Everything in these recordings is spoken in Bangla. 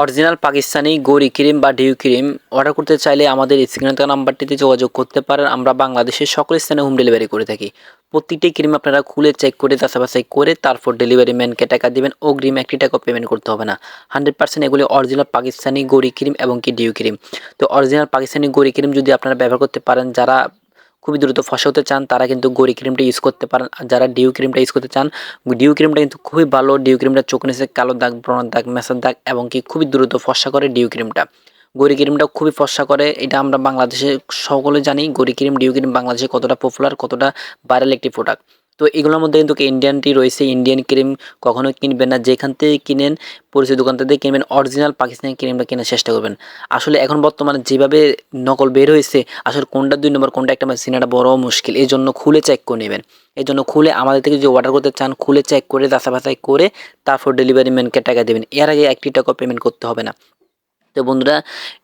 অরিজিনাল পাকিস্তানি গরি ক্রিম বা ডিউ ক্রিম অর্ডার করতে চাইলে আমাদের স্ক্রিনে থাকা নাম্বারটিতে যোগাযোগ করতে পারেন। আমরা বাংলাদেশের সকল স্থানে হোম ডেলিভারি করে থাকি। প্রত্যেকটি ক্রিম আপনারা খুলে চেক করে যাচাই করে তারপর ডেলিভারি ম্যানকে টাকা দিবেন। অগ্রিম একটি টাকা পেমেন্ট করতে হবে না। হান্ড্রেড পার্সেন্ট এগুলি অরিজিনাল পাকিস্তানি গরি ক্রিম এবং কি ডিউ ক্রিম। তো অরিজিনাল পাকিস্তানি গরি ক্রিম যদি আপনারা ব্যবহার করতে পারেন, যারা খুবই দ্রুত ফসা হতে চান, তারা কিন্তু গরি ক্রিমটা ইউজ করতে পারেন। আর যারা ডিউ ক্রিমটা ইউজ করতে চান ডিউ ক্রিমটা কিন্তু খুবই ভালো। ডিউ ক্রিমটা চোখ নিচে কালো দাগ, ব্রণ দাগ মেসার দাগ এবং কি খুবই দ্রুত ফসা করে ডিউ ক্রিমটা গরি ক্রিমটা খুবই ফসা করে, এটা আমরা বাংলাদেশে সকলে জানি। গরি ক্রিম ডিউ ক্রিম বাংলাদেশে কতটা পপুলার কতটা ভাইরাল একটি প্রোডাক্ট তো এগুলোর মধ্যে কিন্তু ইন্ডিয়ানটি রয়েছে। ইন্ডিয়ান ক্রিম কখনো কিনবেন না। যেখান থেকে কিনেন, পরিচিত দোকান থেকে কিনবেন অরিজিনাল পাকিস্তানি ক্রিমটা কেনার চেষ্টা করবেন। আসলে এখন বর্তমানে যেভাবে নকল বের হয়েছে, আসলে কোনটা দুই নম্বর, কোনটা একটা চিনাটা বড় মুশকিল। এই জন্য খুলে চেক করে নেবেন। এই জন্য খুলে আমাদের থেকে যদি অর্ডার করতে চান, খুলে চেক করে যাচা বাছাই করে তারপর ডেলিভারি ম্যানকে টাকা দেবেন। এর আগে একটি টাকা পেমেন্ট করতে হবে না। তো বন্ধুরা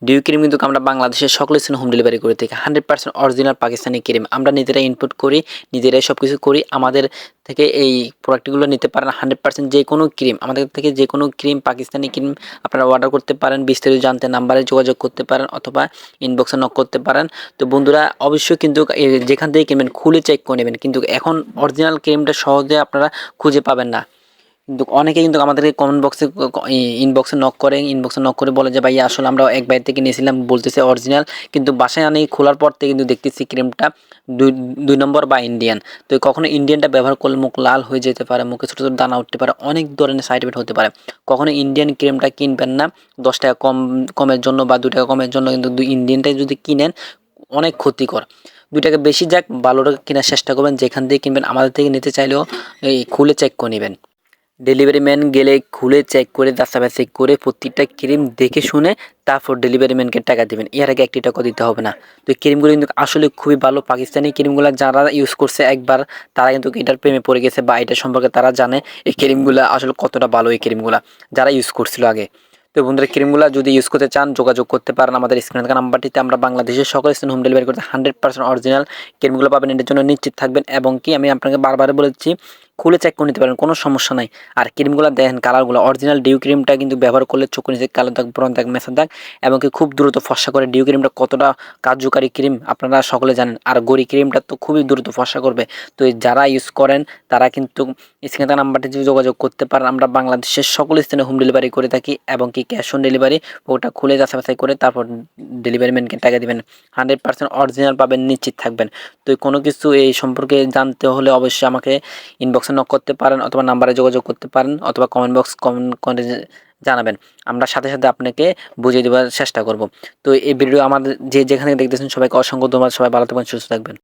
ডিউ ক্রিম কিন্তু আমরা বাংলাদেশের সকল স্থানে হোম ডেলিভারি করে থাকি। Hundred percent original Pakistani cream আমরা নিজেরাই ইনপুট করি, নিজেরাই সব কিছু করি, আমাদের থেকে এই প্রোডাক্টগুলো নিতে পারেন। হান্ড্রেড পার্সেন্ট যে কোনো ক্রিম আমাদের থেকে যে কোনো ক্রিম পাকিস্তানি ক্রিম আপনারা অর্ডার করতে পারেন, বিস্তারিত জানতে নাম্বারে যোগাযোগ করতে পারেন অথবা ইনবক্সে নক করতে পারেন। তো বন্ধুরা, অবশ্যই কিন্তু যেখান থেকে কিনবেন, খুলে চেক করে নেবেন। কিন্তু এখন অরিজিনাল ক্রিমটা সহজে আপনারা খুঁজে পাবেন না। কিন্তু অনেকে কিন্তু আমাদেরকে কমেন্ট বক্সে ইনবক্সে নক করে ইনবক্সে নক করে বলে যে ভাই আসলে আমরা এক বাইর থেকে নিয়েছিলাম, বলতেছে অরিজিনাল কিন্তু বাসায় আনি খোলার পর থেকে কিন্তু দেখতেছি ক্রিমটা দুই দুই নম্বর বা ইন্ডিয়ান তো কখনো ইন্ডিয়ানটা ব্যবহার করলে মুখ লাল হয়ে যেতে পারে, মুখে ছোটো ছোটো দানা উঠতে পারে, অনেক ধরনের সাইড এফেক্ট হতে পারে। কখনো ইন্ডিয়ান ক্রিমটা কিনবেন না, দশ টাকা কম, কমের জন্য বা দু টাকা কমের জন্য কিন্তু দুই ইন্ডিয়ানটাই যদি কিনেন, অনেক ক্ষতিকর। দুই টাকা বেশি যাক ভালোটা কেনার চেষ্টা করবেন, যেখান থেকে কিনবেন, আমাদের থেকে নিতে চাইলেও, এই খুলে চেক করে নেবেন। ডেলিভারি ম্যান গেলে খুলে চেক করে চেক করে প্রত্যেকটা ক্রিম দেখে শুনে তারপর ডেলিভারি ম্যানকে টাকা দেবেন। এর আগে একটি টাকা দিতে হবে না। তো ক্রিমগুলো কিন্তু আসলে খুবই ভালো পাকিস্তানি ক্রিমগুলো যারা ইউজ করছে একবার, তারা কিন্তু এটার প্রেমে পড়ে গেছে বা এটা সম্পর্কে তারা জানে এই ক্রিমগুলো আসলে কতটা ভালো এই ক্রিমগুলো যারা ইউজ করছিল আগে। তো বন্ধুরা ক্রিমগুলো যদি ইউজ করতে চান, যোগাযোগ করতে পারেন আমাদের স্ক্রিনে থাকা নাম্বারটিতে। আমরা বাংলাদেশের সকল স্থানে হোম ডেলিভারি করতে হান্ড্রেড পার্সেন্ট অরিজিনাল ক্রিমগুলো পাবেন। এটার জন্য নিশ্চিত থাকবেন এবং কি আমি আপনাকে বারবার বলেছি খুলে চেক করে নিতে পারেন, কোনো সমস্যা নাই। আর ক্রিমগুলো দেখেন কালারগুলো অরিজিনাল ডিউ ক্রিমটা কিন্তু ব্যবহার করলে চোখ নিচে কালো দাগ ব্রন দাগ মেসা দাগ, এবং খুব দ্রুত ফসা করে ডিউ ক্রিমটা কতটা কার্যকারী ক্রিম আপনারা সকলে জানেন। আর গড়ি ক্রিমটা তো খুবই দ্রুত ফসা করবে। তো যারা ইউজ করেন, তারা কিন্তু স্ক্রিনে নাম্বারটি যোগাযোগ করতে পারেন, আমরা বাংলাদেশের সকল স্থানে হোম ডেলিভারি করে থাকি, এবং কি ক্যাশ অন ডেলিভারি ওটা খুলে যাচাই করে তারপর ডেলিভারি ম্যানকে টাকা দেবেন। হান্ড্রেড পার্সেন্ট অরিজিনাল পাবেন, নিশ্চিত থাকবেন। তো কোনো কিছু এই সম্পর্কে জানতে হলে অবশ্যই আমাকে ইনবক্স বক্সে নক করতে পারেন অথবা নাম্বারে যোগাযোগ করতে পারেন অথবা কমেন্ট বক্স কমেন্ট করে জানাবেন। আমরা সাথে সাথে আপনাকে বুঝিয়ে দেওয়ার চেষ্টা করব। তো এই ভিডিও আমাদের যে যেখানে দেখতেছেন সবাইকে অসংখ্য ধন্যবাদ। সবাই ভালো থাকবেন, সুস্থ থাকবেন।